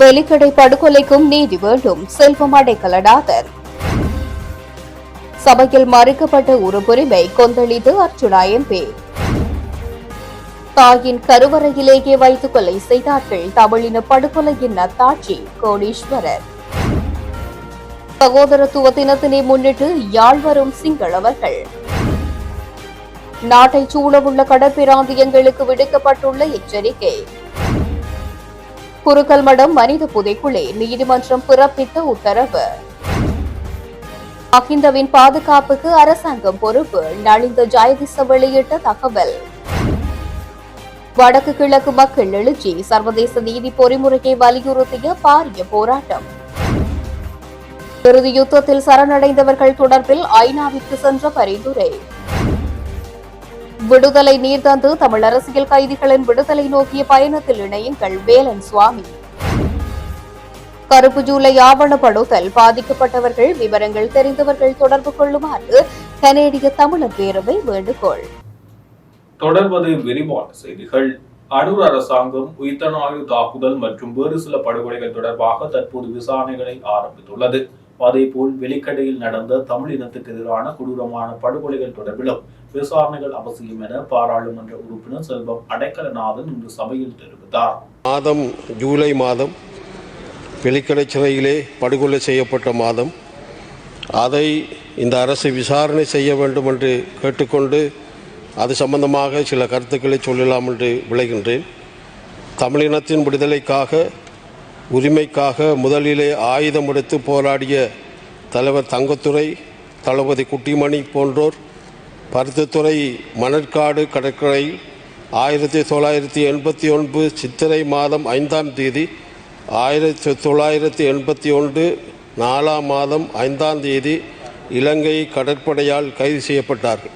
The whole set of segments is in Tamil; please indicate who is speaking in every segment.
Speaker 1: வெலிக்கடை படுகொலைக்கும் நீதி வேண்டும். செல்வம் அடைக்கலநாதன் சபையில் மறுக்கப்பட்ட உறுப்புரிமை கொந்தளித்து அர்ச்சுனா எம்பி. தாயின் கருவறையிலேயே வைத்து கொலை செய்தார்கள் தமிழின படுகொலையின் அத்தாட்சி கோடீஸ்வரர். சகோதரத்துவ தினத்தினை முன்னிட்டு யாழ் வரும் சிங்களவர்கள் நாட்டை சூழவுள்ள கடற்பிராந்தியங்களுக்கு விடுக்கப்பட்டுள்ள எச்சரிக்கை. குறுக்கல்மடம் மனித புதைக்குழி நீதிமன்றம் பிறப்பித்த உத்தரவு. மஹிந்தவின் பாதுகாப்புக்கு அரசாங்கம் பொறுப்பு நலிந்த ஜெயதிச வெளியிட்ட தகவல். வடக்கு கிழக்கு மக்கள் எழுச்சி சர்வதேச நீதி பொறிமுறையை வலியுறுத்திய பாரிய போராட்டம். இறுதி யுத்தத்தில் சரணடைந்தவர்கள் தொடர்பில் ஐநாவிற்கு சென்ற பரிந்துரை. விடுதலை நீர் தந்து தமிழ் அரசியல் கைதிகளின் விடுதலை நோக்கிய பயணத்தில் இணையுங்கள் வேலன் சுவாமி. கருப்பு ஜூலை ஆவணப்படுத்தல் பாதிக்கப்பட்டவர்கள் விவரங்கள் தெரிந்தவர்கள் தொடர்பு கொள்ளுமாறு கனேடிய தமிழர் பேரவை வேண்டுகோள்.
Speaker 2: தொடர்வது விரிவான செய்திகள். அடூர் அரசாங்கம் உயிர்த்தனாயு தாக்குதல் மற்றும் வேறு சில படுகொலைகள் தொடர்பாக தற்போது விசாரணைகளை ஆரம்பித்துள்ளது. அதேபோல் வெளிக்கடையில் நடந்த தமிழ் இனத்துக்கு எதிரான கொடூரமான படுகொலைகள் தொடர்பிலும் விசாரணைகள் அவசியம் என பாராளுமன்ற உறுப்பினர் செல்வம் அடைக்கலநாதன் இன்று சபையில் தெரிவித்தார்.
Speaker 3: மாதம் ஜூலை மாதம் வெளிக்கடை சிறையிலே படுகொலை செய்யப்பட்ட மாதம். அதை இந்த அரசு விசாரணை செய்ய வேண்டும் என்று கேட்டுக்கொண்டு அது சம்பந்தமாக சில கருத்துக்களை சொல்லலாம் என்று விளைகின்றேன். தமிழினத்தின் விடுதலைக்காக உரிமைக்காக முதலிலே ஆயுதம் எடுத்து போராடிய தலைவர் தங்கத்துறை தளபதி குட்டிமணி போன்றோர் பருத்தித்துறை மணற்காடு கடற்கரை ஆயிரத்தி தொள்ளாயிரத்தி எண்பத்தி ஒன்று சித்திரை மாதம் ஐந்தாம் தேதி ஆயிரத்தி தொள்ளாயிரத்தி எண்பத்தி ஒன்று நாலாம் மாதம் ஐந்தாம் தேதி இலங்கை கடற்படையால் கைது செய்யப்பட்டார்கள்.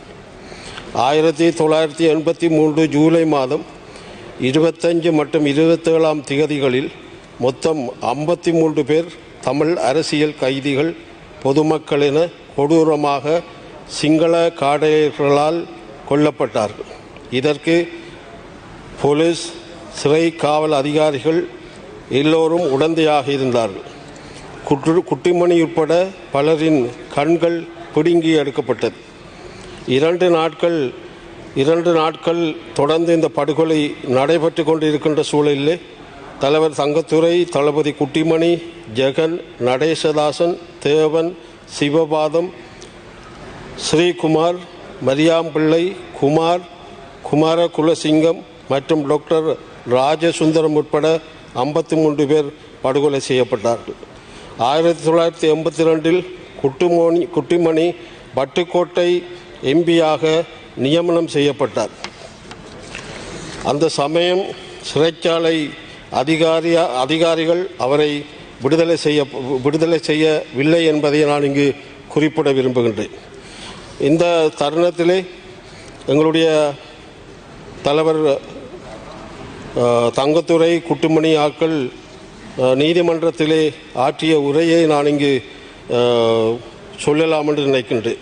Speaker 3: ஆயிரத்தி தொள்ளாயிரத்தி எண்பத்தி மூன்று ஜூலை மாதம் இருபத்தஞ்சு மற்றும் இருபத்தேழாம் திகதிகளில் மொத்தம் ஐம்பத்தி மூன்று பேர் தமிழ் அரசியல் கைதிகள் பொதுமக்கள் என கொடூரமாக சிங்கள காடையர்களால் கொல்லப்பட்டார்கள். இதற்கு போலீஸ் சிறை காவல் அதிகாரிகள் எல்லோரும் உடந்தையாக இருந்தார்கள். குற்று குட்டிமணி உட்பட பலரின் கண்கள் பிடுங்கி எடுக்கப்பட்டது. இரண்டு நாட்கள் இரண்டு நாட்கள் தொடர்ந்து இந்த படுகொலை நடைபெற்று கொண்டிருக்கின்ற சூழலிலே தலைவர் தங்கத்துறை தளபதி குட்டிமணி ஜெகன் நடேசதாசன் தேவன் சிவபாதம் ஸ்ரீகுமார் மரியாம்பிள்ளை குமார் குமார குலசிங்கம் மற்றும் டாக்டர் ராஜசுந்தரம் உட்பட ஐம்பத்தி மூன்று பேர் படுகொலை செய்யப்பட்டார்கள். ஆயிரத்தி தொள்ளாயிரத்தி எண்பத்தி ரெண்டில் குட்டுமோனி குட்டிமணி பட்டுக்கோட்டை எம்பியாக நியமனம் செய்யப்பட்டார். அந்த சமயம் சிறைச்சாலை அதிகாரியா அதிகாரிகள் அவரை விடுதலை செய்ய விடுதலை செய்யவில்லை என்பதை நான் இங்கு குறிப்பிட விரும்புகின்றேன். இந்த தருணத்திலே எங்களுடைய தலைவர் தங்கத்துறை குட்டுமணி ஆக்கள் நீதிமன்றத்திலே ஆற்றிய உரையை நான் இங்கு சொல்லலாம் என்று நினைக்கின்றேன்.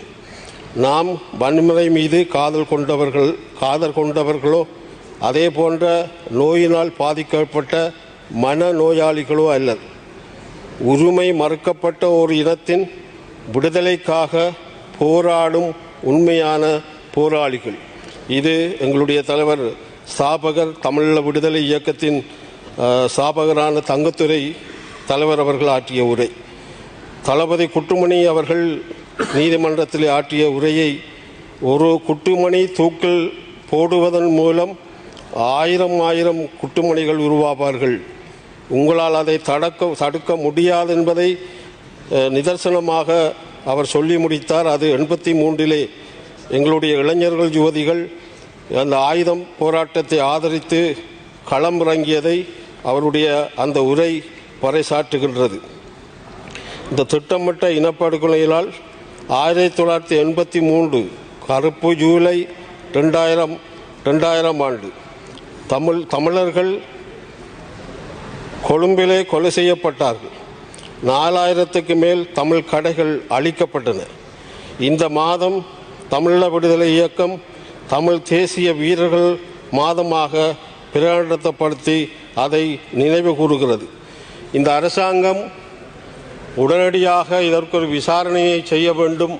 Speaker 3: நாம் வன்முறை மீது காதல் கொண்டவர்கள் காதல் கொண்டவர்களோ அதே போன்ற நோயினால் பாதிக்கப்பட்ட மன நோயாளிகளோ அல்லர் உரிமை மறுக்கப்பட்ட ஒரு இனத்தின் விடுதலைக்காக போராடும் உண்மையான போராளிகள். இது எங்களுடைய தலைவர் ஸ்தாபகர் தமிழீழ விடுதலை இயக்கத்தின் ஸ்தாபகரான தங்கத்துறை தலைவர் அவர்கள் ஆற்றிய உரை. தளபதி குட்டுமணி அவர்கள் நீதிமன்றத்தில் ஆற்றிய உரையை ஒரு குட்டுமணி தூக்கில் போடுவதன் மூலம் ஆயிரம் ஆயிரம் குட்டுமணிகள் உருவாவார்கள். உங்களால் அதை தடுக்க தடுக்க முடியாது என்பதை நிதர்சனமாக அவர் சொல்லி முடித்தார் அது எண்பத்தி மூன்றிலே எங்களுடைய இளைஞர்கள் யுவதிகள் அந்த ஆயுதம் போராட்டத்தை ஆதரித்து களம் இறங்கியதை அவருடைய அந்த உரை பறைசாற்றுகின்றது. இந்த திட்டமிட்ட இனப்படுகொலையினால் ஆயிரத்தி தொள்ளாயிரத்தி எண்பத்தி மூன்று கருப்பு ஜூலை ரெண்டாயிரம் ரெண்டாயிரம் ஆண்டு தமிழ் தமிழர்கள் கொழும்பிலே கொலை செய்யப்பட்டார்கள். நாலாயிரத்துக்கு மேல் தமிழ் கடைகள் அழிக்கப்பட்டன. இந்த மாதம் தமிழீழ விடுதலை இயக்கம் தமிழ் தேசிய வீரர்கள் மாதமாக பிரகடனப்படுத்தி அதை நினைவு கூறுகிறது. இந்த அரசாங்கம் உடனடியாக இதற்கு ஒரு விசாரணையை செய்ய வேண்டும்.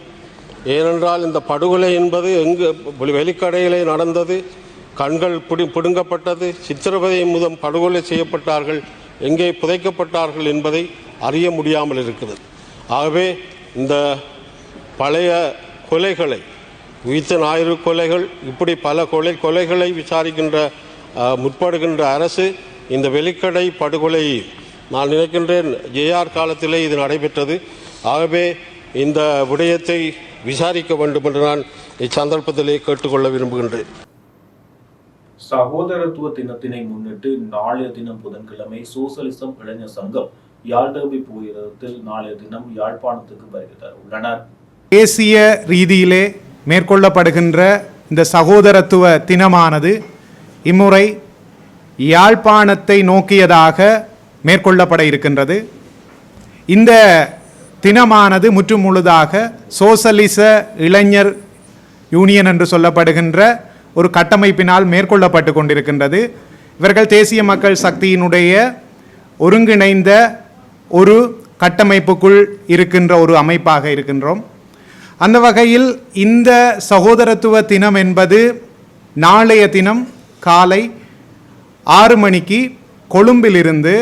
Speaker 3: ஏனென்றால் இந்த படுகொலை என்பது எங்கு வெளிக்கடையிலே நடந்தது. கண்கள் பிடி பிடுங்கப்பட்டது. சித்திரவதை முதல் படுகொலை செய்யப்பட்டார்கள். எங்கே புதைக்கப்பட்டார்கள் என்பதை அறிய முடியாமல் இருக்கிறது. ஆகவே இந்த பழைய கொலைகளை உயிர்த்த ஞாயிறு கொலைகள் இப்படி பல கொலை கொலைகளை விசாரிக்கின்ற முற்படுகின்ற அரசு இந்த வெளிக்கடை படுகொலை நான் நினைக்கின்றேன் ஜேஆர் காலத்திலே இது நடைபெற்றது. ஆகவே இந்த விடயத்தை விசாரிக்க வேண்டும் என்று நான் இச்சந்தர்ப்பத்திலே கேட்டுக்கொள்ள விரும்புகின்றேன்.
Speaker 2: சகோதரத்துவ தினத்தினை முன்னிட்டு நாளைய தினம் புதன்கிழமை சோசலிசம் இளைஞர் சங்கம் யாழ்டர்பி புகையிரத்தில் நாளைய தினம் யாழ்ப்பாணத்துக்கு வருகை தர உள்ளனர்.
Speaker 4: தேசிய ரீதியிலே மேற்கொள்ளப்படுகின்ற இந்த சகோதரத்துவ தினமானது இம்முறை யாழ்ப்பாணத்தை நோக்கியதாக மேற்கொள்ளப்பட இருக்கின்றது. இந்த தினமானது முற்று முழுதாக சோசலிச இளைஞர் யூனியன் என்று சொல்லப்படுகின்ற ஒரு கட்டமைப்பினால் மேற்கொள்ளப்பட்டு கொண்டிருக்கின்றது. இவர்கள் தேசிய மக்கள் சக்தியினுடைய ஒருங்கிணைந்த ஒரு கட்டமைப்புக்குள் இருக்கின்ற ஒரு அமைப்பாக இருக்கின்றோம். அந்த வகையில் இந்த சகோதரத்துவ தினம் என்பது நாளைய தினம் காலை ஆறு மணிக்கு கொழும்பிலிருந்து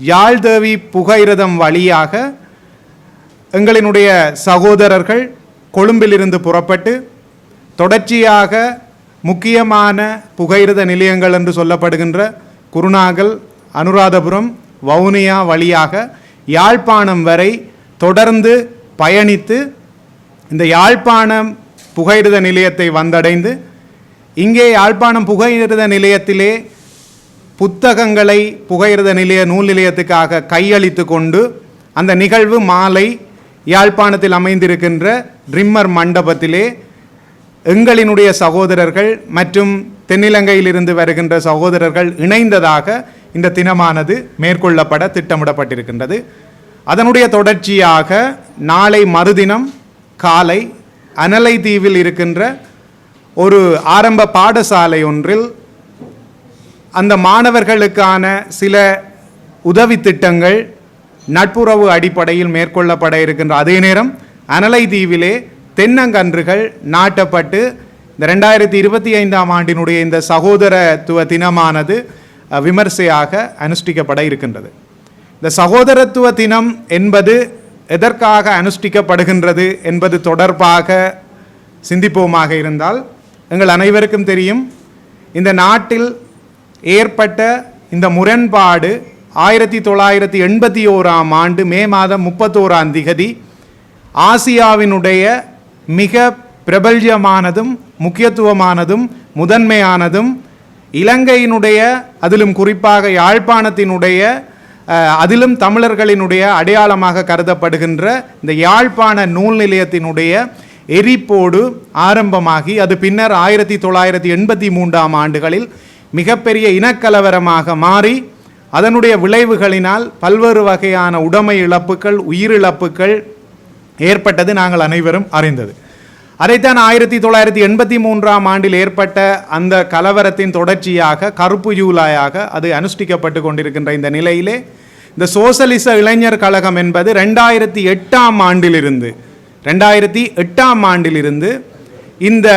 Speaker 4: யாழ்தேவி புகையிரதம் வழியாக எங்களினுடைய சகோதரர்கள் கொழும்பிலிருந்து புறப்பட்டு தொடர்ச்சியாக முக்கியமான புகையிரத நிலையங்கள் என்று சொல்லப்படுகின்ற குருநாகல் அனுராதபுரம் வவுனியா வழியாக யாழ்ப்பாணம் வரை தொடர்ந்து பயணித்து இந்த யாழ்ப்பாணம் புகையிரத நிலையத்தை வந்தடைந்து இங்கே யாழ்ப்பாணம் புகையிரத நிலையத்திலே புத்தகங்களை புகையிரத நிலைய நூல் நிலையத்துக்காக கையளித்து கொண்டு அந்த நிகழ்வு மாலை யாழ்ப்பாணத்தில் அமைந்திருக்கின்ற ட்ரிம்மர் மண்டபத்திலே எங்களினுடைய சகோதரர்கள் மற்றும் தென்னிலங்கையிலிருந்து வருகின்ற சகோதரர்கள் இணைந்ததாக இந்த தினமானது மேற்கொள்ளப்பட திட்டமிடப்பட்டிருக்கின்றது. அதனுடைய தொடர்ச்சியாக நாளை மறுதினம் காலை அனலை தீவில் இருக்கின்ற ஒரு ஆரம்ப பாடசாலை ஒன்றில் அந்த மாணவர்களுக்கான சில உதவி திட்டங்கள் நட்புறவு அடிப்படையில் மேற்கொள்ளப்பட இருக்கின்ற அதே நேரம் அனலை தீவிலே தென்னங்கன்றுகள் நாட்டப்பட்டு இந்த ரெண்டாயிரத்தி இருபத்தி ஐந்தாம் ஆண்டினுடைய இந்த சகோதரத்துவ தினமானது விமர்சையாக அனுஷ்டிக்கப்பட இருக்கின்றது. இந்த சகோதரத்துவ தினம் என்பது எதற்காக அனுஷ்டிக்கப்படுகின்றது என்பது தொடர்பாக சிந்திப்போமாக இருந்தால் எங்கள் அனைவருக்கும் தெரியும் இந்த நாட்டில் ஏற்பட்ட இந்த முரண்பாடு ஆயிரத்தி தொள்ளாயிரத்தி எண்பத்தி ஓராம் ஆண்டு மே மாதம் முப்பத்தோராம் திகதி ஆசியாவினுடைய மிக பிரபல்யமானதும் முக்கியத்துவமானதும் முதன்மையானதும் இலங்கையினுடைய அதிலும் குறிப்பாக யாழ்ப்பாணத்தினுடைய அதிலும் தமிழர்களினுடைய அடையாளமாக கருதப்படுகின்ற இந்த யாழ்ப்பாண நூல் நிலையத்தினுடைய எரிப்போடு ஆரம்பமாகி அது பின்னர் ஆயிரத்தி தொள்ளாயிரத்தி எண்பத்தி மூன்றாம் ஆண்டுகளில் மிகப்பெரிய இனக்கலவரமாக மாறி அதனுடைய விளைவுகளினால் பல்வேறு வகையான உடைமை இழப்புகள் உயிரிழப்புகள் ஏற்பட்டது நாங்கள் அனைவரும் அறிந்தது. அதைத்தான் ஆயிரத்தி தொள்ளாயிரத்தி எண்பத்தி மூன்றாம் ஆண்டில் ஏற்பட்ட அந்த கலவரத்தின் தொடர்ச்சியாக கருப்பு ஜூலாயாக அது அனுஷ்டிக்கப்பட்டு கொண்டிருக்கின்ற இந்த நிலையிலே இந்த சோசலிச இளைஞர் கழகம் என்பது ரெண்டாயிரத்தி எட்டாம் ஆண்டிலிருந்து ரெண்டாயிரத்தி எட்டாம் ஆண்டிலிருந்து இந்த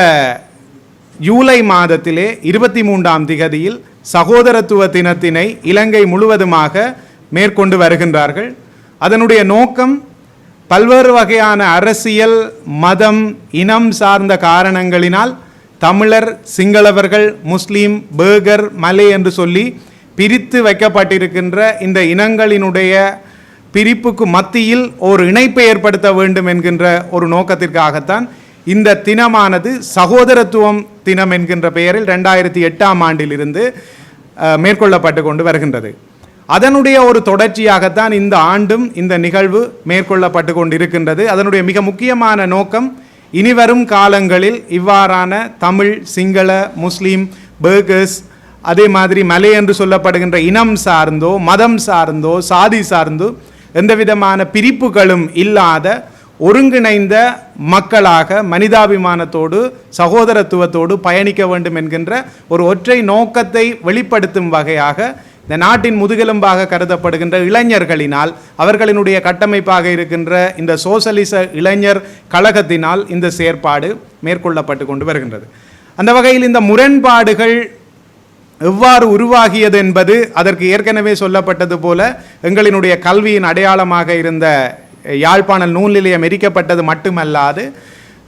Speaker 4: ஜூலை மாதத்திலே இருபத்தி மூன்றாம் திகதியில் சகோதரத்துவ தினத்தினை இலங்கை முழுவதுமாக மேற்கொண்டு வருகின்றார்கள். அதனுடைய நோக்கம் பல்வேறு வகையான அரசியல் மதம் இனம் சார்ந்த காரணங்களினால் தமிழர் சிங்களவர்கள் முஸ்லீம் பேகர் மலை என்று சொல்லி பிரித்து வைக்கப்பட்டிருக்கின்ற இந்த இனங்களினுடைய பிரிப்புக்கு மத்தியில் ஒரு இணைப்பை ஏற்படுத்த வேண்டும் என்கின்ற ஒரு நோக்கத்திற்காகத்தான் இந்த தினமானது சகோதரத்துவம் தினம் என்கின்ற பெயரில் ரெண்டாயிரத்தி எட்டாம் ஆண்டிலிருந்து மேற்கொள்ளப்பட்டு கொண்டு வருகின்றது. அதனுடைய ஒரு தொடர்ச்சியாகத்தான் இந்த ஆண்டும் இந்த நிகழ்வு மேற்கொள்ளப்பட்டு கொண்டிருக்கின்றது. அதனுடைய மிக முக்கியமான நோக்கம் இனிவரும் காலங்களில் இவ்வாறான தமிழ் சிங்கள முஸ்லீம் பேர்கர்ஸ் அதே மாதிரி மலை என்று சொல்லப்படுகின்ற இனம் சார்ந்தோ மதம் சார்ந்தோ சாதி சார்ந்தோ எந்த விதமான பிரிப்புகளும் இல்லாத ஒருங்கிணைந்த மக்களாக மனிதாபிமானத்தோடு சகோதரத்துவத்தோடு பயணிக்க வேண்டும் என்கின்ற ஒரு ஒற்றை நோக்கத்தை வெளிப்படுத்தும் வகையாக இந்த நாட்டின் முதுகெலும்பாக கருதப்படுகின்ற இளைஞர்களினால் அவர்களினுடைய கட்டமைப்பாக இருக்கின்ற இந்த சோசலிச இளைஞர் கழகத்தினால் இந்த செயற்பாடு மேற்கொள்ளப்பட்டு கொண்டு வருகின்றது. அந்த வகையில் இந்த முரண்பாடுகள் எவ்வாறு உருவாகியது என்பது அதற்கு ஏற்கனவே சொல்லப்பட்டது போல எங்களினுடைய கல்வியின் அடையாளமாக இருந்த யாழ்ப்பாண நூல் நிலையம் எரிக்கப்பட்டது மட்டுமல்லாது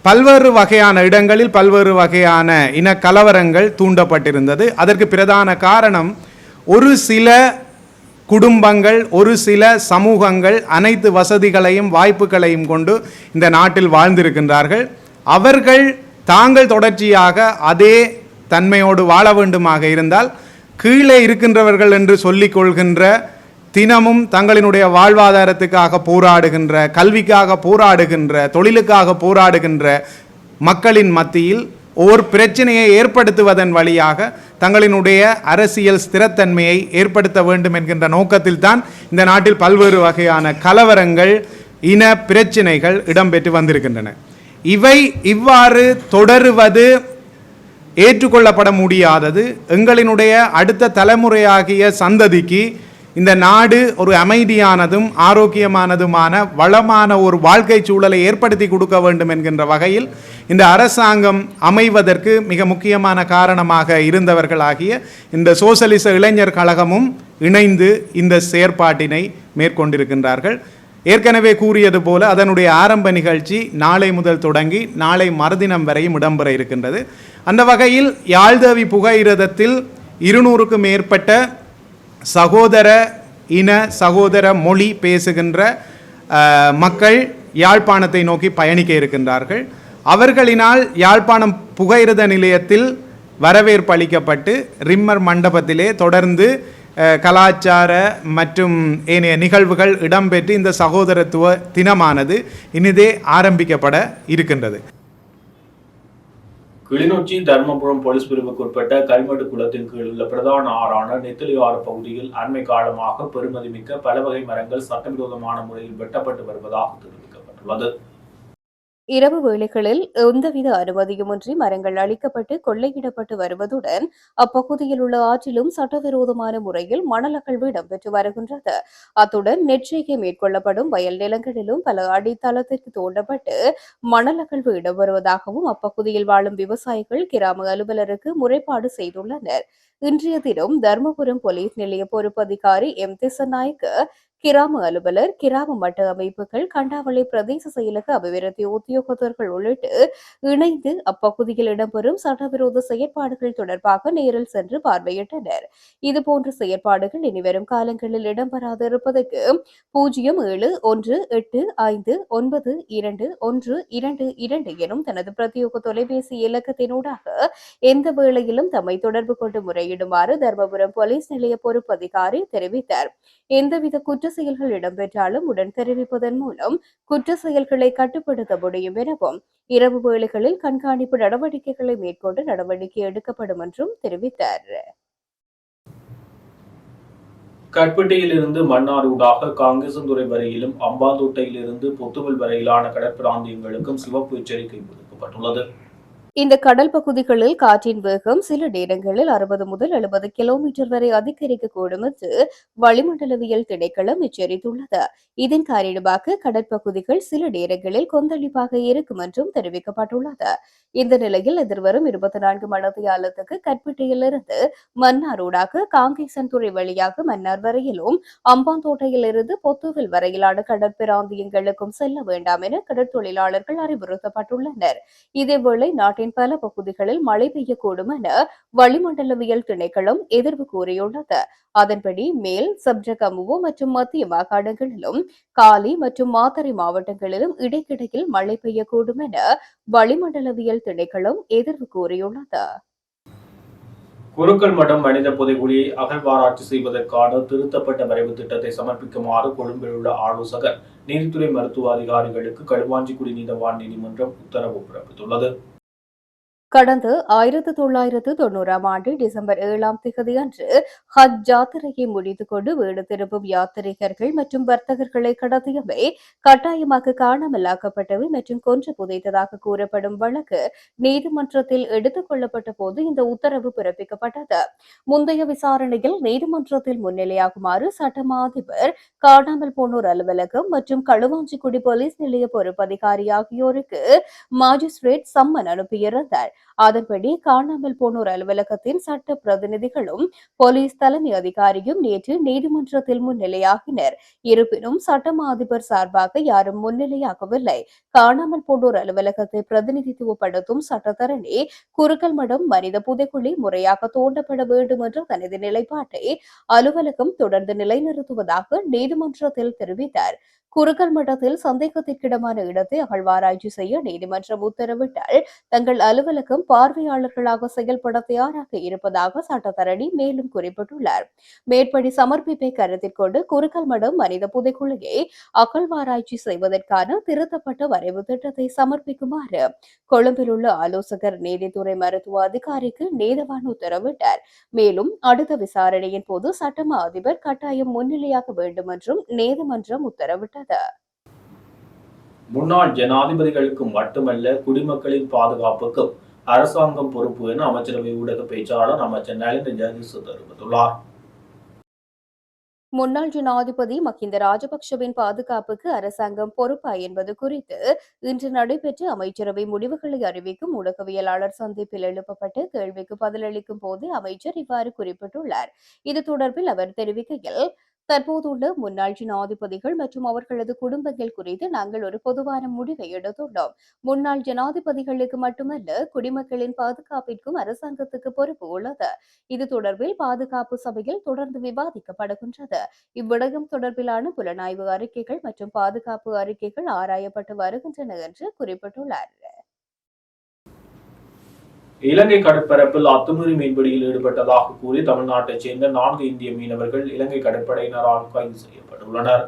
Speaker 4: பல்வேறு வகையான இடங்களில் பல்வேறு வகையான இன கலவரங்கள் தூண்டப்பட்டிருந்தது. அதற்கு பிரதான காரணம் ஒரு சில குடும்பங்கள் ஒரு சில சமூகங்கள் அனைத்து வசதிகளையும் வாய்ப்புகளையும் கொண்டு இந்த நாட்டில் வாழ்ந்திருக்கின்றார்கள். அவர்கள் தாங்கள் தொடர்ச்சியாக அதே தன்மையோடு வாழ வேண்டுமாக இருந்தால் கீழே இருக்கின்றவர்கள் என்று சொல்லிக் கொள்கின்ற தினமும் தங்களினுடைய வாழ்வாதாரத்துக்காக போராடுகின்ற கல்விக்காக போராடுகின்ற தொழிலுக்காக போராடுகின்ற மக்களின் மத்தியில் ஓர் பிரச்சனையை ஏற்படுத்துவதன் வழியாக தங்களினுடைய அரசியல் ஸ்திரத்தன்மையை ஏற்படுத்த வேண்டும் என்கின்ற நோக்கத்தில் தான் இந்த நாட்டில் பல்வேறு வகையான கலவரங்கள் இன பிரச்சினைகள் இடம்பெற்று வந்திருக்கின்றன. இவை இவ்வாறு தொடருவது ஏற்றுக்கொள்ளப்பட முடியாதது. எங்களினுடைய அடுத்த தலைமுறையாகிய சந்ததிக்கு இந்த நாடு ஒரு அமைதியானதும் ஆரோக்கியமானதுமான வளமான ஒரு வாழ்க்கை சூழலை ஏற்படுத்தி கொடுக்க வேண்டும் என்கின்ற வகையில் இந்த அரசாங்கம் அமைவதற்கு மிக முக்கியமான காரணமாக இருந்தவர்களாகிய இந்த சோசலிச இளைஞர் கழகமும் இணைந்து இந்த செயற்பாட்டினை மேற்கொண்டிருக்கின்றார்கள். ஏற்கனவே கூறியது போல அதனுடைய ஆரம்ப நிகழ்ச்சி நாளை முதல் தொடங்கி நாளை மறுதினம் வரையும் இடம்பெற இருக்கின்றது. அந்த வகையில் யாழ்தேவி புகையிரதத்தில் இருநூறுக்கும் மேற்பட்ட சகோதர இன சகோதர மொழி பேசுகின்ற மக்கள் யாழ்ப்பாணத்தை நோக்கி பயணிக்க இருக்கின்றார்கள். அவர்களினால் யாழ்ப்பாணம் புகையிரத நிலையத்தில் வரவேற்பு அளிக்கப்பட்டு ரிம்மர் மண்டபத்திலே தொடர்ந்து கலாச்சார மற்றும் ஏனைய நிகழ்வுகள் இடம்பெற்று இந்த சகோதரத்துவ தினமானது இனிதே ஆரம்பிக்கப்பட இருக்கின்றது.
Speaker 2: கிளிநொச்சி தர்மபுரம் போலீஸ் பிரிவுக்கு உட்பட்ட கல்மடு குளத்தின் கீழ் உள்ள பிரதான ஆறான நெத்திலி ஆறு பகுதியில் அண்மை காலமாக பெருமதிமிக்க பல வகை மரங்கள் சட்டவிரோதமான முறையில் வெட்டப்பட்டு வருவதாக தெரிவிக்கப்பட்டுள்ளது.
Speaker 1: இரவு வேளைகளில் எந்தவித அனுமதியுமின்றி மரங்கள் அழிக்கப்பட்டு கொள்ளையிடப்பட்டு வருவதுடன் அப்பகுதியில் உள்ள ஆற்றிலும் சட்டவிரோதமான முறையில் மணல் அகழ்வு இடம்பெற்று வருகின்றது. அத்துடன் நெற்றிகை மேற்கொள்ளப்படும் வயல் நிலங்களிலும் பல அடித்தளத்திற்கு தோண்டப்பட்டு மணல் அகழ்வு இடம்பெறுவதாகவும் அப்பகுதியில் வாழும் விவசாயிகள் கிராம அலுவலருக்கு முறைப்பாடு செய்துள்ளனர். இன்றைய தினம் தர்மபுரம் போலீஸ் நிலைய பொறுப்பதிகாரி எம். திசநாயக்கு கிராம அலுவலர் கிராம மட்ட அமைப்புகள் கண்டாவளை பிரதேச செயலக அபிவிருத்தி உத்தியோகத்தர்கள் உள்ளிட்டு இணைந்து அப்பகுதியில் இடம்பெறும் சட்டவிரோத செயற்பாடுகள் தொடர்பாக நேரில் சென்று பார்வையிட்டனர். இதுபோன்ற செயற்பாடுகள் இனிவரும் காலங்களில் இடம்பெறாது இருப்பதற்கு பூஜ்ஜியம் ஏழு ஒன்று எட்டு ஐந்து ஒன்பது இரண்டு ஒன்று இரண்டு இரண்டு எனும் தனது பிரத்யோக தொலைபேசி இலக்கத்தினூடாக எந்த வேளையிலும் தம்மை தொடர்பு கொண்டு முறையிடுமாறு தர்மபுரம் போலீஸ் நிலைய பொறுப்பதிகாரி தெரிவித்தார். எந்தவித குற்ற செயல்கள் இடம்பெற்றாலும் உடன் தெரிவிப்பதன் மூலம் குற்ற செயல்களை கட்டுப்படுத்த முடியும் எனவும் இரவு வேளைகளில் கண்காணிப்பு நடவடிக்கைகளை மேற்கொண்டு நடவடிக்கை எடுக்கப்படும் என்றும் தெரிவித்தார்.
Speaker 2: கட்பட்டியிலிருந்து மன்னார் ஊடாக காங்கேசந்துறை வரையிலும் அம்பாந்தோட்டையிலிருந்து பொத்துவல் வரையிலான கடற்பிராந்தியங்களுக்கும் சிவப்பு எச்சரிக்கை விடுக்கப்பட்டுள்ளது.
Speaker 1: இந்த கடல் பகுதிகளில் காற்றின் வேகம் சில நேரங்களில் அறுபது முதல் எழுபது கிலோமீட்டர் வரை அதிகரிக்கக்கூடும் என்று வளிமண்டலவியல் திணைக்களம் எச்சரித்துள்ளது. இதன் காரணமாக கடற்பகுதிகள் சில நேரங்களில் கொந்தளிப்பாக இருக்கும் என்றும் தெரிவிக்கப்பட்டுள்ளது. இந்த நிலையில் எதிர்வரும் இருபத்தி நான்கு மணத்தியாலத்துக்கு கற்பிட்டியிலிருந்து மன்னாரூடாக காங்கேசன்துறை வழியாக மன்னார் வரையிலும் அம்பாந்தோட்டையிலிருந்து பொத்துவில் வரையிலான கடற்பிராந்தியங்களுக்கும் செல்ல வேண்டாம் என கடற்தொழிலாளர்கள் அறிவுறுத்தப்பட்டுள்ளனர். இதேவேளை நாட்டின் நாட்டின் பல பகுதிகளில் மழை பெய்யக்கூடும் என வளிமண்டலவியல் திணைக்களம் எதிர்வு கூறியுள்ளது. அதன்படி மேல் சப்ஜகமுவோ மற்றும் மத்திய மாகாணங்களிலும் காலி மற்றும் மாத்தறை மாவட்டங்களிலும் இடைக்கிடையில் மழை பெய்யக்கூடும் என வளிமண்டலவியல் திணைக்களம் எதிர்வு கூறியுள்ளது.
Speaker 2: குருக்கள் மடம் மனித புதைகுழியை அகழ்வாராய்ச்சி செய்வதற்கான திருத்தப்பட்ட வரைவு திட்டத்தை சமர்ப்பிக்குமாறு கொழும்பில் உள்ள ஆலோசகர் நீதித்துறை மருத்துவ அதிகாரிகளுக்கு களுவாஞ்சிக்குடி நீதவான் நீதிமன்றம் உத்தரவு பிறப்பித்துள்ளது.
Speaker 1: கடந்த ஆயிரத்து தொள்ளாயிரத்து தொண்ணூறாம் ஆண்டு டிசம்பர் ஏழாம் திகதி அன்று ஹஜ் ஜாத்திரையை முடித்துக் கொண்டு வீடு திரும்பும் யாத்திரிகர்கள் மற்றும் வர்த்தகர்களை கடத்தியவை கட்டாயமாக காணாமலாக்கப்பட்டவை மற்றும் கொன்று புதைத்ததாக கூறப்படும் வழக்கு நீதிமன்றத்தில் எடுத்துக் கொள்ளப்பட்ட போது இந்த உத்தரவு பிறப்பிக்கப்பட்டது. முந்தைய விசாரணையில் நீதிமன்றத்தில் முன்னிலையாகுமாறு சட்டமா அதிபர் காணாமல் போனோர் அலுவலகம் மற்றும் களுவாஞ்சிக்குடி போலீஸ் நிலைய பொறுப்பதிகாரி ஆகியோருக்கு மாஜிஸ்ட்ரேட் சம்மன் அனுப்பியிருந்தார். அதன்படி காணாமல் போனோர் அலுவலகத்தின் சட்ட பிரதிநிதிகளும் போலீஸ் தலைமை அதிகாரியும் நேற்று நீதிமன்றத்தில் முன்னிலையாகினர். இருப்பினும் சட்டமா அதிபர் சார்பாக யாரும் முன்னிலையாகவில்லை. காணாமல் போனோர் அலுவலகத்தை பிரதிநிதித்துவப்படுத்தும் சட்டத்தரணி குறுக்கல் மடம் மனித புதைக்குழி முறையாக தோண்டப்பட வேண்டும் என்ற தனது நிலைப்பாட்டை அலுவலகம் தொடர்ந்து நிலைநிறுத்துவதாக நீதிமன்றத்தில் தெரிவித்தார். குறுக்கல் மட்டத்தில் சந்தேகத்திற்கிடமான இடத்தை அகழ்வாராய்ச்சி செய்ய நீதிமன்றம் உத்தரவிட்டால் தங்கள் அலுவலகம் பார்வையாளர்களாக செயல்பட தயாராக இருப்பதாக சட்டத்தரணி மேலும் குறிப்பிட்டுள்ளார். மேற்படி சமர்ப்பிப்பை கருத்தில் கொண்டு குறுக்கல் மடம் மனித புதைக்குழியை அகழ்வாராய்ச்சி செய்வதற்கான திருத்தப்பட்ட வரைவு திட்டத்தை சமர்ப்பிக்குமாறு கொழும்பில் உள்ள ஆலோசகர் நீதித்துறை மருத்துவ அதிகாரிக்கு நீதவான் உத்தரவிட்டார். மேலும் அடுத்த விசாரணையின் போது சட்டம அதிபர் கட்டாயம் முன்னிலையாக வேண்டும் என்றும் நீதிமன்றம் உத்தரவிட்டது.
Speaker 2: முன்னாள் ஜனாதிபதிகளுக்கு மட்டுமல்ல குடிமக்களின் பாதுகாப்புக்கும் அரசாங்கம் பொறுப்பு என அமைச்சரவை ஊடக பேச்சாளர் அமைச்சர் நலிந்த ஜெயதிசு தெரிவித்துள்ளார்.
Speaker 1: முன்னாள் ஜனாதிபதி மஹிந்த ராஜபக்ஷவின் பாதுகாப்புக்கு அரசாங்கம் பொறுப்பா என்பது குறித்து இன்று நடைபெற்ற அமைச்சரவை முடிவுகளை அறிவிக்கும் ஊடகவியலாளர் சந்திப்பில் எழுப்பப்பட்ட கேள்விக்கு பதிலளிக்கும் போது அமைச்சர் இவ்வாறு குறிப்பிட்டுள்ளார். இது தொடர்பில் அவர் தெரிவிக்கையில் தற்போதுள்ள முன்னாள் ஜனாதிபதிகள் மற்றும் அவர்களது குடும்பங்கள் குறித்து நாங்கள் ஒரு பொதுவான முடிவை எடுத்துள்ளோம். முன்னாள் ஜனாதிபதிகளுக்கு மட்டுமல்ல குடிமக்களின் பாதுகாப்பிற்கும் அரசாங்கத்துக்கு பொறுப்பு உள்ளது. இது தொடர்பில் பாதுகாப்பு சபையில் தொடர்ந்து விவாதிக்கப்படுகின்றது. இவ்விடயம் தொடர்பிலான புலனாய்வு அறிக்கைகள் மற்றும் பாதுகாப்பு அறிக்கைகள் ஆராயப்பட்டு வருகின்றன என்று குறிப்பிட்டுள்ளார்.
Speaker 2: இலங்கை கடற்பரப்பில் அத்துமீறி மீன்பிடியில் ஈடுபட்டதாக கூறி தமிழ்நாட்டைச் சேர்ந்த நான்கு இந்திய மீனவர்கள் இலங்கை கடற்படையினரால் கைது செய்யப்பட்டுள்ளனர்.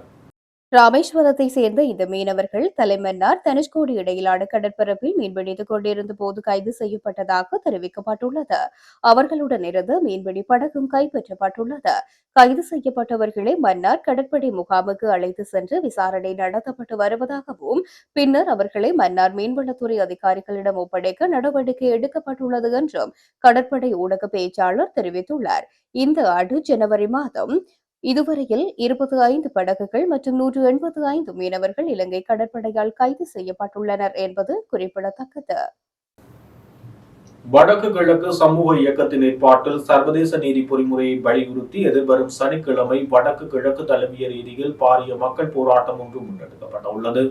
Speaker 1: ராமேஸ்வரத்தை சேர்ந்த இந்த மீனவர்கள் தலைமன்னார் தனுஷ்கோடி இடையிலான கடற்பரப்பில் மீன்பிடித்துக் கொண்டிருந்த போது கைது செய்யப்பட்டதாக தெரிவிக்கப்பட்டுள்ளது. அவர்களுடன் இருந்து மீன்பிடி படகும் கைப்பற்றப்பட்டுள்ளது. கைது செய்யப்பட்டவர்களை மன்னார் கடற்படை முகாமுக்கு அழைத்து சென்று விசாரணை நடத்தப்பட்டு வருவதாகவும் பின்னர் அவர்களை மன்னார் மீன்வளத்துறை அதிகாரிகளிடம் ஒப்படைக்க நடவடிக்கை எடுக்கப்பட்டுள்ளது என்றும் கடற்படை ஊடக பேச்சாளர் தெரிவித்துள்ளார். இந்த ஆண்டு ஜனவரி மாதம் இதுவரையில் இருபத்தி ஐந்து படகுகள் மற்றும் நூற்று எண்பத்தி ஐந்து மீனவர்கள் இலங்கை கடற்படையால் கைது செய்யப்பட்டுள்ளனர் என்பது குறிப்பிடத்தக்கது.
Speaker 2: வடக்கு கிழக்கு சமூக இயக்கத்தின் ஏற்பாட்டில் சர்வதேச நீதி பொறிமுறையை வலியுறுத்தி எதிர்வரும் சனிக்கிழமை வடக்கு கிழக்கு தலைமைய ரீதியில் பாரிய மக்கள் போராட்டம் ஒன்று முன்னெடுக்கப்பட உள்ளது.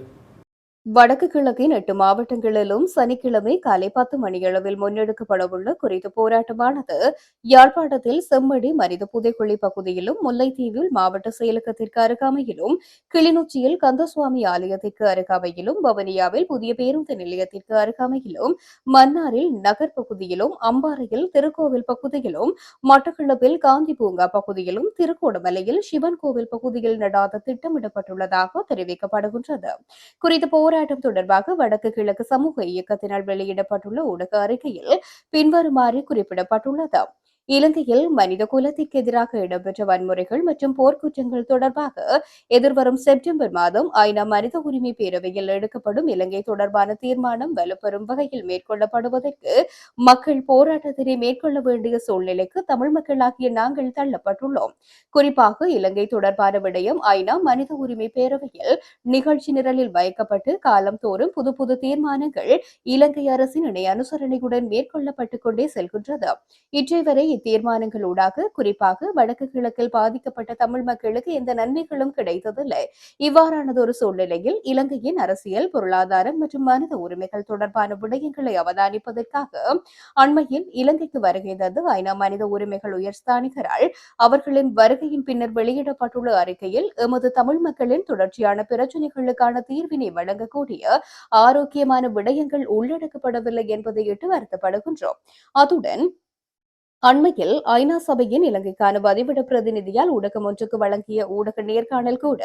Speaker 1: வடக்கு கிழக்கின் எட்டு மாவட்டங்களிலும் சனிக்கிழமை காலை பத்து மணியளவில் முன்னெடுக்கப்படவுள்ள குறித்த போராட்டமானது யாழ்ப்பாணத்தில் செம்மடி மனித புதைக்குழி பகுதியிலும் முல்லைத்தீவில் மாவட்ட செயலகத்திற்கு அருகாமையிலும் கிளிநொச்சியில் கந்தசுவாமி ஆலயத்திற்கு அருகாமையிலும் பவனியாவில் புதிய பேருந்து நிலையத்திற்கு அருகாமையிலும் மன்னாரில் நகர் பகுதியிலும் அம்பாறையில் திருக்கோவில் பகுதியிலும் மட்டக்களப்பில் காந்தி பூங்கா பகுதியிலும் திருக்கோணமலையில் சிவன் கோவில் பகுதியில் நடாத திட்டமிடப்பட்டுள்ளதாக தெரிவிக்கப்படுகின்றது. குறித்த போராட்டம் தொடர்பாக வடக்கு கிழக்கு சமூக இயக்கத்தினால் வெளியிடப்பட்டுள்ள ஊடக அறிக்கையில் பின்வருமாறு குறிப்பிடப்பட்டுள்ளது. இலங்கையில் மனித குலத்திற்கு எதிராக இடம்பெற்ற வன்முறைகள் மற்றும் போர்க்குற்றங்கள் தொடர்பாக எதிர்வரும் செப்டம்பர் மாதம் ஐநா மனித உரிமை பேரவையில் எடுக்கப்படும் இலங்கை தொடர்பான தீர்மானம் வலுப்பெறும் வகையில் மேற்கொள்ளப்படுவதற்கு மக்கள் போராட்டத்தினை மேற்கொள்ள வேண்டிய சூழ்நிலைக்கு தமிழ் மக்களாகிய நாங்கள் தள்ளப்பட்டுள்ளோம். குறிப்பாக இலங்கை தொடர்பான விடயம் ஐநா மனித உரிமை பேரவையில் நிகழ்ச்சி நிரலில் வைக்கப்பட்டு காலம் தோறும் புது புது தீர்மானங்கள் இலங்கை அரசின் இணை அனுசரணையுடன் மேற்கொள்ளப்பட்டுக் கொண்டே செல்கின்றது. இற்றை வரை இத்தீர்மானங்களூடாக குறிப்பாக வடக்கு கிழக்கில் பாதிக்கப்பட்ட தமிழ் மக்களுக்கு எந்த நன்மைகளும் கிடைத்ததில்லை. இவ்வாறானதொரு சூழ்நிலையில் இலங்கையின் அரசியல் பொருளாதாரம் மற்றும் மனித உரிமைகள் தொடர்பான விடயங்களை அவதானிப்பதற்காக அண்மையில் இலங்கைக்கு வருகை தந்து ஐநா மனித உரிமைகள் உயர்ஸ்தானிகரால் அவர்களின் வருகையின் பின்னர் வெளியிடப்பட்டுள்ள அறிக்கையில் எமது தமிழ் மக்களின் தொடர்ச்சியான பிரச்சினைகளுக்கான தீர்வினை வழங்கக்கூடிய ஆரோக்கியமான விடயங்கள் உள்ளடக்கப்படவில்லை என்பதை இட்டு வருத்தப்படுகின்றோம். அத்துடன் அண்மையில் ஐநா சபையின் இலங்கைக்கான பதிவிட பிரதிநிதியால் ஊடகம் ஒன்றுக்கு வழங்கிய ஊடக நேர்காணல் கூட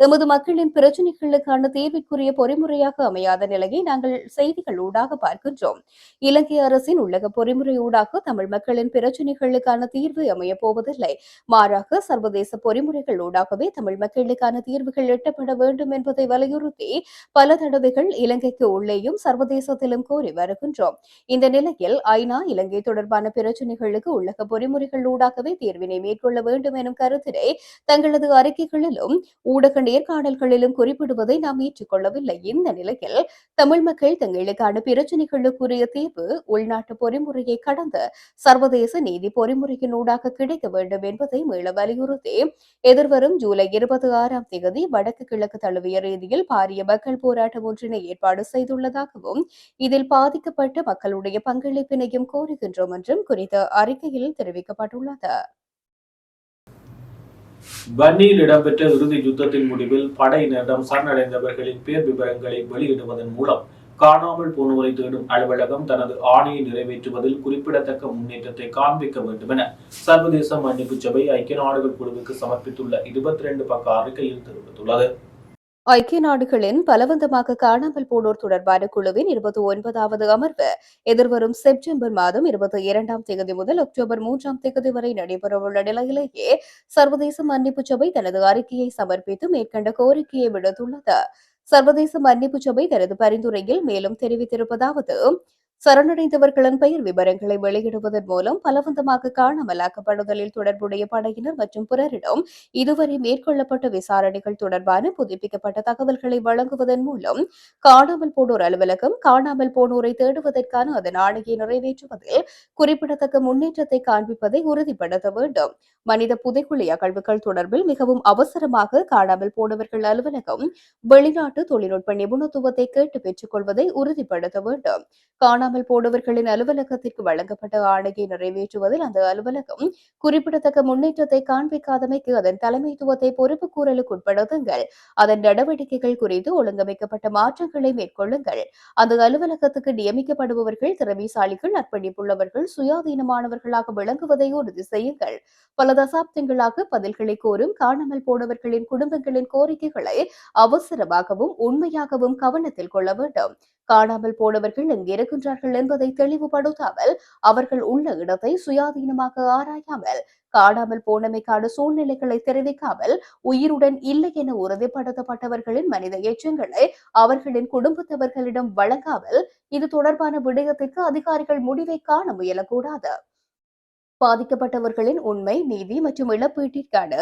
Speaker 1: எமது மக்களின் பிரச்சினைகளுக்கான தீர்விற்குரிய பொறிமுறையாக அமையாத நிலையை நாங்கள் செய்திகள் ஊடாக பார்க்கின்றோம். இலங்கை அரசின் உள்ளக பொறிமுறை ஊடாக தமிழ் மக்களின் பிரச்சினைகளுக்கான தீர்வு அமையப் போவதில்லை. மாறாக சர்வதேச பொறிமுறைகள் ஊடாகவே தமிழ் மக்களுக்கான தீர்வுகள் எட்டப்பட வேண்டும் என்பதை வலியுறுத்தி பல தடவைகள் இலங்கைக்கு உள்ளேயும் சர்வதேசத்திலும் கோரி வருகின்றோம். இந்த நிலையில் ஐநா இலங்கை தொடர்பான பிரச்சினைகளுக்கு உள்ளக பொறிமுறைகள் ஊடாகவே தீர்வினை மேற்கொள்ள வேண்டும் எனும் கருத்தினை தங்களது அறிக்கைகளிலும் ஊடக நேர்காணல்களிலும் குறிப்பிடுவதை நாம் ஏற்றுக்கொள்ளவில்லை. இந்த நிலையில் தமிழ் மக்கள் தங்களுக்கான பிரச்சினைகளுக்குரிய தீர்வு உள்நாட்டு பொறிமுறையை கடந்த சர்வதேச நீதி பொறிமுறையின் ஊடாக கிடைக்க வேண்டும் என்பதை மீள வலியுறுத்தி எதிர்வரும் ஜூலை இருபத்தி ஆறாம் தேதி வடக்கு கிழக்கு தழுவிய ரீதியில் பாரிய மக்கள் போராட்டம் ஒன்றினை ஏற்பாடு செய்துள்ளதாகவும் இதில் பாதிக்கப்பட்ட மக்களுடைய பங்களிப்பினையும் கோருகின்றோம் என்றும் குறித்த அறிக்கையில் தெரிவிக்கப்பட்டுள்ளது.
Speaker 2: வன்னியில் இடம்பெற்ற இறுதி யுத்தத்தின் முடிவில் படையினரிடம் சரணடைந்தவர்களின் பேர் விவரங்களை வெளியிடுவதன் மூலம் காணாமல் போனோரை தேடும் அலுவலகம் தனது ஆணையை நிறைவேற்றுவதில் குறிப்பிடத்தக்க முன்னேற்றத்தை காண்பிக்க வேண்டும் என சர்வதேச மன்னிப்பு சபை ஐக்கிய நாடுகள் குழுவுக்கு சமர்ப்பித்துள்ள இருபத்தி ரெண்டு பக்க அறிக்கையில் தெரிவித்துள்ளது.
Speaker 1: ஐக்கிய நாடுகளின் பலவந்தமாக காணாமல் போனோர் தொடர்பான குழுவின் இருபத்தி ஒன்பதாவது அமர்வு எதிர்வரும் செப்டம்பர் மாதம் இருபத்தி இரண்டாம் தேதி முதல் அக்டோபர் மூன்றாம் தேதி வரை நடைபெறவுள்ள நிலையிலேயே சர்வதேச மன்னிப்பு சபை தனது அறிக்கையை சமர்ப்பித்து மேற்கண்ட கோரிக்கையை விடுத்துள்ளது. சர்வதேச மன்னிப்பு சபை தனது பரிந்துரையில் மேலும் தெரிவித்திருப்பதாவது சரணடைந்தவர்களின் பெயர் விவரங்களை வெளியிடுவதன் மூலம் பலவந்தமாக காணாமலாக்கப்படுதலில் தொடர்புடைய படையினர் மற்றும் பிறரிடம் இதுவரை மேற்கொள்ளப்பட்ட விசாரணைகள் தொடர்பான புதுப்பிக்கப்பட்ட தகவல்களை வழங்குவதன் மூலம் காணாமல் போனோர் அலுவலகம் காணாமல் போனோரை தேடுவதற்கான அதன் ஆணையை நிறைவேற்றுவதில் குறிப்பிடத்தக்க முன்னேற்றத்தை காண்பிப்பதை உறுதிப்படுத்த வேண்டும். மனித புதைக்குழி அகழ்வுகள் தொடர்பில் மிகவும் அவசரமாக காணாமல் போனவர்கள் அலுவலகம் வெளிநாட்டு தொழில்நுட்ப நிபுணத்துவத்தை கேட்டு பெற்றுக் கொள்வதை உறுதிப்படுத்த வேண்டும். காணாமல் இல்லாமல் போனவர்களின் அலுவலகத்திற்கு வழங்கப்பட்ட ஆணையை நிறைவேற்றுவதில் அந்த அலுவலகம் குறிப்பிடத்தக்க முன்னேற்றத்தை காண்பிக்காதமைக்கு அதன் தலைமைத்துவத்தை பொறுப்பு கூறலுக்குட்படுத்துங்கள் அதன் நடவடிக்கைகள் குறித்து ஒழுங்கமைக்கப்பட்ட மாற்றங்களை மேற்கொள்ளுங்கள். அந்த அலுவலகத்துக்கு நியமிக்கப்படுபவர்கள் திறமைசாலிகள் அர்ப்பணிப்புள்ளவர்கள் சுயாதீனமானவர்களாக விளங்குவதை உறுதி செய்யுங்கள். பல தசாப்தங்களாக பதில்களை கோரும் காணாமல் போனவர்களின் குடும்பங்களின் கோரிக்கைகளை அவசரமாகவும் உண்மையாகவும் கவனத்தில் கொள்ள வேண்டும். காணாமல் போனவர்கள் எங்கு இருக்கின்றார்கள் என்பதை தெளிவுபடுத்தாமல் அவர்கள் உள்ள இடத்தை சுயாதீனமாக ஆராயாமல் காணாமல் போனமைக்கான சூழ்நிலைகளை தெரிவிக்காமல் உயிருடன் இல்லை என உறுதிப்படுத்தப்பட்டவர்களின் மனித எச்சங்களை அவர்களின் குடும்பத்தவர்களிடம் வழங்காமல் இது தொடர்பான விடயத்திற்கு அதிகாரிகள் முடிவை காண முயலக்கூடாது. பாதிக்கப்பட்டவர்களின் உண்மை நீதி மற்றும் இழப்பீட்டிற்கான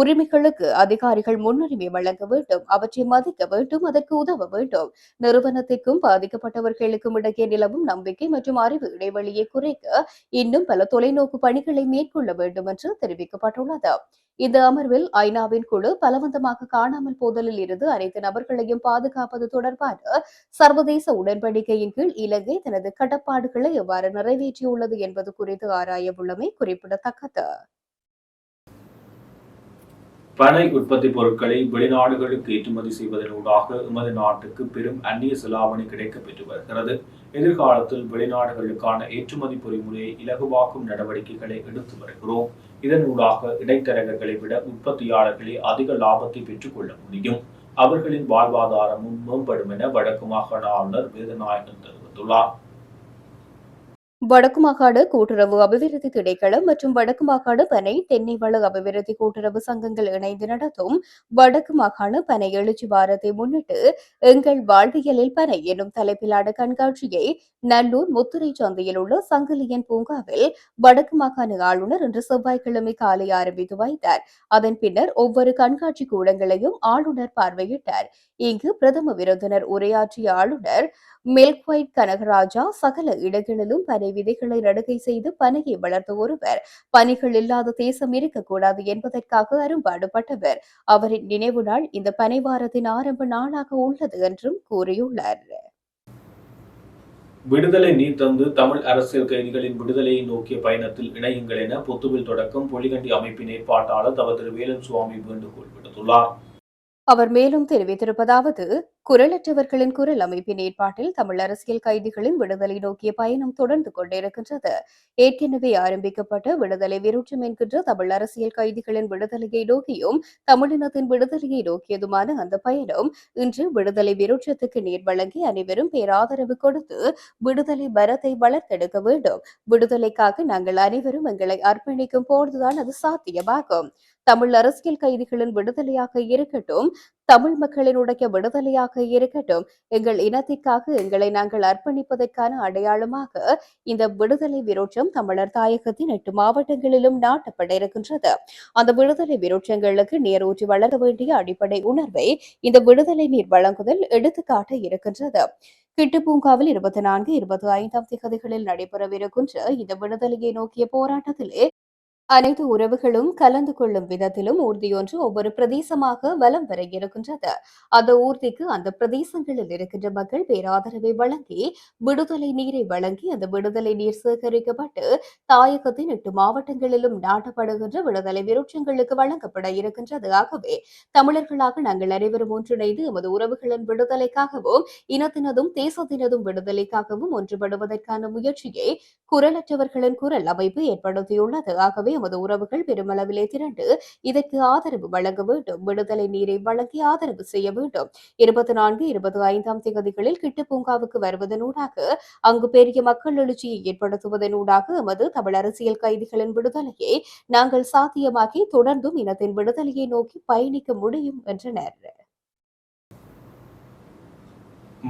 Speaker 1: உரிமைகளுக்கு அதிகாரிகள் முன்னுரிமை வழங்க வேண்டும் அவற்றை மதிக்க வேண்டும் அதற்கு உதவ வேண்டும். நிறுவனத்திற்கும் பாதிக்கப்பட்டவர்களுக்கும் இடையே நிலவும் நம்பிக்கை மற்றும் அறிவு இடைவெளியை குறைக்க இன்னும் பல தொலைநோக்கு பணிகளை மேற்கொள்ள வேண்டும் என்று தெரிவிக்கப்பட்டுள்ளது. இந்த அமர்வில் ஐநாவின் குழு பலவந்தமாக காணாமல் போதலில் இருந்து அனைத்து நபர்களையும் பாதுகாப்பது தொடர்பான சர்வதேச உடன்படிக்கையின் கீழ் இலங்கை தனது கடப்பாடுகளை எவ்வாறு நிறைவேற்றியுள்ளது என்பது குறித்து ஆராய உள்ளமை குறிப்பிடத்தக்கது.
Speaker 2: பனை உற்பத்தி பொருட்களை வெளிநாடுகளுக்கு ஏற்றுமதி செய்வதனூடாக எமது நாட்டுக்கு பெரும் அந்நிய செலாவணி கிடைக்கப் பெற்று வருகிறது. எதிர்காலத்தில் வெளிநாடுகளுக்கான ஏற்றுமதி பொறிமுறையை இலகுவாக்கும் நடவடிக்கைகளை எடுத்து வருகிறோம். இதனூடாக இடைத்தரகர்களை விட உற்பத்தியாளர்களே அதிக லாபத்தை பெற்றுக்கொள்ள முடியும். அவர்களின் வாழ்வாதாரமும் மேம்படும் என வடக்கு மாகாண ஆளுநர் வேதநாயகன் தெரிவித்துள்ளார்.
Speaker 1: வடக்கு மாகாண கூட்டுறவு அபிவிருத்தி திணைக்களம் மற்றும் வடக்கு மாகாண பனை தென்னை வள அபிவிருத்தி கூட்டுறவு சங்கங்கள் இணைந்து நடத்தும் வடக்கு மாகாண பனை எழுச்சி வாரத்தை முன்னிட்டு எங்கள் வாழ்வியலில் பனை எனும் தலைப்பிலான கண்காட்சியை நல்லூர் முத்துரை சந்தையில் உள்ள சங்கிலியன் பூங்காவில் வடக்கு மாகாண ஆளுநர் இன்று செவ்வாய்க்கிழமை காலை ஆரம்பித்து வைத்தார். அதன் பின்னர் ஒவ்வொரு கண்காட்சி கூடங்களையும் ஆளுநர் பார்வையிட்டார். இங்கு பிரதம விருந்தினர் உரையாற்றிய ஆளுநர் மில்க் ஒயிட் கனகராஜா சகல இடங்களிலும் பனை விதைகளை நடுகை செய்து பனையை வளர்த்த ஒருவர். பனிகள் இல்லாத தேசம் இருக்கக்கூடாது என்பதற்காக அரும்பாடுபட்டவர். அவரின் நினைவு நாள் இந்த பனை வாரத்தின் ஆரம்ப நாளாக உள்ளது என்றும் கூறியுள்ளார்.
Speaker 2: விடுதலை நீர் தந்து தமிழ் அரசியல் கைதிகளின் விடுதலையை நோக்கிய பயணத்தில் இணையுங்கள் என புத்துவில் தொடக்கம் பொலிகண்டி அமைப்பின் ஏற்பாட்டாளர் தவ திரு வேலன் சுவாமி வேண்டுகோள் விடுத்துள்ளார்.
Speaker 1: அவர் மேலும் தெரிவித்திருப்பதாவது குரலற்றவர்களின் குரல் அமைப்பின் ஏற்பாட்டில் தமிழ் அரசியல் கைதிகளின் விடுதலை நோக்கிய பயணம் தொடர்ந்து கொண்டிருக்கின்றது. ஏற்கனவே ஆரம்பிக்கப்பட்ட விடுதலை விருட்சம் என்கின்ற தமிழ் அரசியல் கைதிகளின் விடுதலையை நோக்கியும் தமிழினத்தின் விடுதலையை நோக்கியதுமான அந்த பயணம் இன்று விடுதலை விருட்சத்துக்கு நீர் வழங்கி அனைவரும் பேராதரவு கொடுத்து விடுதலை மரத்தை வளர்த்தெடுக்க வேண்டும். விடுதலைக்காக நாங்கள் அனைவரும் எங்களை அர்ப்பணிக்கும் போதுதான் அது சாத்தியமாகும். தமிழ் அரசியல் கைதிகளின் விடுதலையாக இருக்கட்டும் தமிழ் மக்களினுடைய விடுதலையாக இருக்கட்டும் எங்கள் இனத்திற்காக எங்களை நாங்கள் அர்ப்பணிப்பதற்கான அடையாளமாக இந்த விடுதலை விரோச்சம் தமிழர் தாயகத்தின் எட்டு மாவட்டங்களிலும் நாட்டப்பட இருக்கின்றது அந்த விடுதலை விரோச்சங்களுக்கு நீரூற்றி வளர வேண்டிய அடிப்படை உணர்வை இந்த விடுதலை நீர் வழங்குதல் எடுத்துக்காட்ட இருக்கின்றது. கிட்டு பூங்காவில் இருபத்தி நான்கு இருபத்தி ஐந்தாம் திகதிகளில் நடைபெறவிருக்கின்ற இந்த விடுதலையை நோக்கிய போராட்டத்திலே அனைத்து உறவுகளும் கலந்து கொள்ளும் விதத்திலும் ஊர்தியொன்று ஒவ்வொரு பிரதேசமாக வலம் வர இருக்கின்றது. அந்த ஊர்திக்கு அந்த பிரதேசங்களில் இருக்கின்ற மக்கள் பேராதரவை வழங்கி விடுதலை நீரை வழங்கி அந்த விடுதலை நீர் சேகரிக்கப்பட்டு தாயகத்தின் எட்டு மாவட்டங்களிலும் நாட்டப்படுகின்ற விடுதலை விருட்சங்களுக்கு வழங்கப்பட இருக்கின்றது. ஆகவே தமிழர்களாக நாங்கள் அனைவரும் ஒன்றிணைந்து எமது உறவுகளின் விடுதலைக்காகவும் இனத்தினதும் தேசத்தினதும் விடுதலைக்காகவும் ஒன்றுபடுவதற்கான முயற்சியை குரலற்றவர்களின் குரல் அமைப்பு ஏற்படுத்தியுள்ளது. ஆகவே எமது உறவுகள் பெருமளவிலே திரண்டு இதற்கு ஆதரவு வழங்க வேண்டும். விடுதலை நீரை வழங்கி ஆதரவு செய்ய வேண்டும். இருபத்தி நான்கு இருபத்தி ஐந்தாம் தேதிகளில் கிட்டு பூங்காவுக்கு வருவதனூடாக அங்கு பெரிய மக்கள் எழுச்சியை ஏற்படுத்துவதனூடாக எமது தமிழ் அரசியல் கைதிகளின் விடுதலையை நாங்கள் சாத்தியமாக்கி தொடர்ந்தும் இனத்தின் விடுதலையை நோக்கி பயணிக்க முடியும் என்றனர்.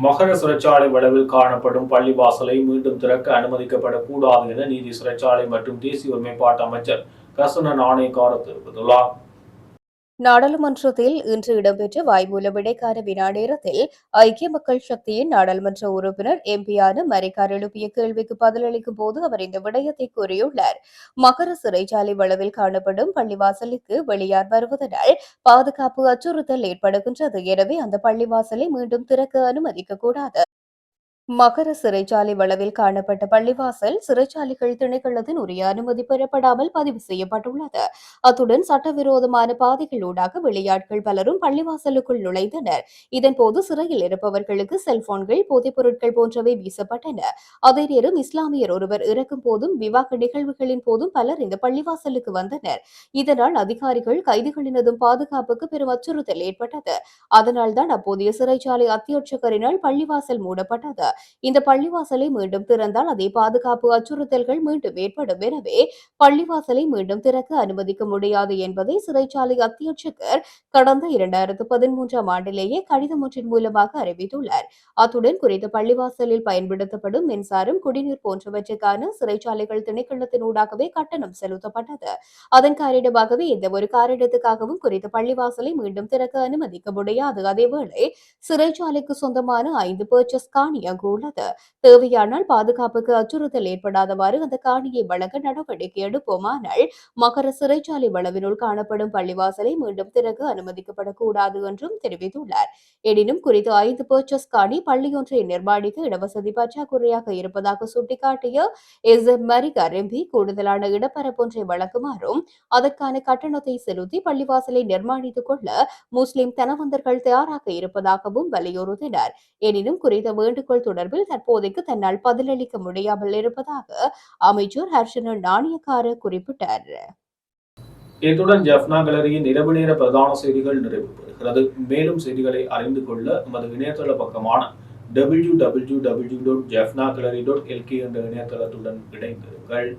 Speaker 2: மகர சிறைச்சாலை வளவில் காணப்படும் பள்ளிவாசலை மீண்டும் திறக்க அனுமதிக்கப்படக்கூடாது என நீதி சிறைச்சாலை மற்றும் தேசிய ஒருமைப்பாட்டு அமைச்சர் கசன நாணயக்கார தெரிவித்துள்ளார்.
Speaker 1: நாடாளுமன்றத்தில் இன்று இடம்பெற்ற வாய்மூல விடைக்கான வினா நேரத்தில் ஐக்கிய மக்கள் சக்தியின் நாடாளுமன்ற உறுப்பினர் எம்பியான மரிக்கார் எழுப்பிய கேள்விக்கு பதிலளிக்கும் போது அவர் இந்த விடயத்தை கூறியுள்ளார். மகர சிறைச்சாலை வளவில் காணப்படும் பள்ளிவாசலுக்கு வெளியார் வருவதனால் பாதுகாப்பு அச்சுறுத்தல் ஏற்படுகின்றது. எனவே அந்த பள்ளிவாசலை மீண்டும் திறக்க அனுமதிக்க கூடாது. மகர சிறைச்சாலை வளவில் காணப்பட்ட பள்ளிவாசல் சிறைச்சாலைகள் திணைக்களத்தின் உரிய அனுமதி பெறப்படாமல் பதிவு செய்யப்பட்டுள்ளது. அத்துடன் சட்டவிரோதமான பாதைகளூடாக வெளியாட்கள் பலரும் பள்ளிவாசலுக்குள் நுழைந்தனர். இதன்போது சிறையில் இருப்பவர்களுக்கு செல்போன்கள் போதைப் பொருட்கள் போன்றவை வீசப்பட்டன. அதே நேரம் இஸ்லாமியர் ஒருவர் இறக்கும் போதும் விவாக நிகழ்வுகளின் போதும் பலர் இந்த பள்ளிவாசலுக்கு வந்தனர். இதனால் அதிகாரிகள் கைதிகளினதும் பாதுகாப்புக்கு பெரும் அச்சுறுத்தல் ஏற்பட்டது. அதனால்தான் அப்போதைய சிறைச்சாலை அத்தியட்சகரினால் பள்ளிவாசல் மூடப்பட்டது. இந்த பள்ளிவாசலை மீண்டும் திறந்தால் அதே பாதுகாப்பு அச்சுறுத்தல்கள் மீண்டும் ஏற்படும். எனவே பள்ளிவாசலை மீண்டும் திறக்க அனுமதிக்க முடியாது என்பதை சிறைச்சாலை அத்தியட்சகர் கடந்த இரண்டாயிரத்து பதிமூன்றாம் ஆண்டிலேயே கடிதம் ஒன்றின் மூலமாக அறிவித்துள்ளார். அத்துடன் குறித்த பள்ளிவாசலில் பயன்படுத்தப்படும் மின்சாரம் குடிநீர் போன்றவற்றுக்கான சிறைச்சாலைகள் திணைக்களத்தினூடாகவே கட்டணம் செலுத்தப்பட்டது. அதன் காரணமாகவே எந்த ஒரு காரணத்துக்காகவும் குறித்த பள்ளிவாசலை மீண்டும் திறக்க அனுமதிக்க முடியாது. அதேவேளை சிறைச்சாலைக்கு சொந்தமான ஐந்து பர்ச்சஸ் காணி அங்கு உள்ளது தேவையானால் பாதுகாப்புக்கு அச்சுறுத்தல் ஏற்படாதவாறு அந்த காணியை வழங்க நடவடிக்கை எடுப்போமானால் மகர சிறைச்சாலை வளவினுள் காணப்படும் பள்ளிவாசலை மீண்டும் திறக்க அனுமதிக்கப்படக்கூடாது என்றும் தெரிவித்துள்ளார். எனினும் குறித்து ஐந்து பர்ச்சஸ் காணி பள்ளியொன்றை நிர்மாணிக்க இடவசதி பற்றாக்குறையாக இருப்பதாக சுட்டிக்காட்டிய எஸ். எம். மரிகர் எம்பி கூடுதலான இடப்பரப்பொன்றை வழங்குமாறும் அதற்கான கட்டணத்தை செலுத்தி பள்ளிவாசலை நிர்மாணித்துக் கொள்ள முஸ்லிம் தனவந்தர்கள் தயாராக இருப்பதாகவும் வலியுறுத்தினர். எனினும் குறித்த வேண்டுகோள் தொடர்பில் தற்போதைக்கு தன்னால் பதிலளிக்க முடியாமல் இருப்பதாக அமைச்சர் ஹர்ஷன நாணயக்கார குறிப்பிட்டார்.
Speaker 2: இத்துடன் ஜப்னா கேலரியின் இரவு நேர பிரதான செய்திகள் நிறைவு பெறுகிறது மேலும் செய்திகளை அறிந்து கொள்ள நமது இணையதள பக்கமான W W W dot Jaffna gallery dot LK என்ற இணையதளத்துடன் இணைந்திருங்கள்.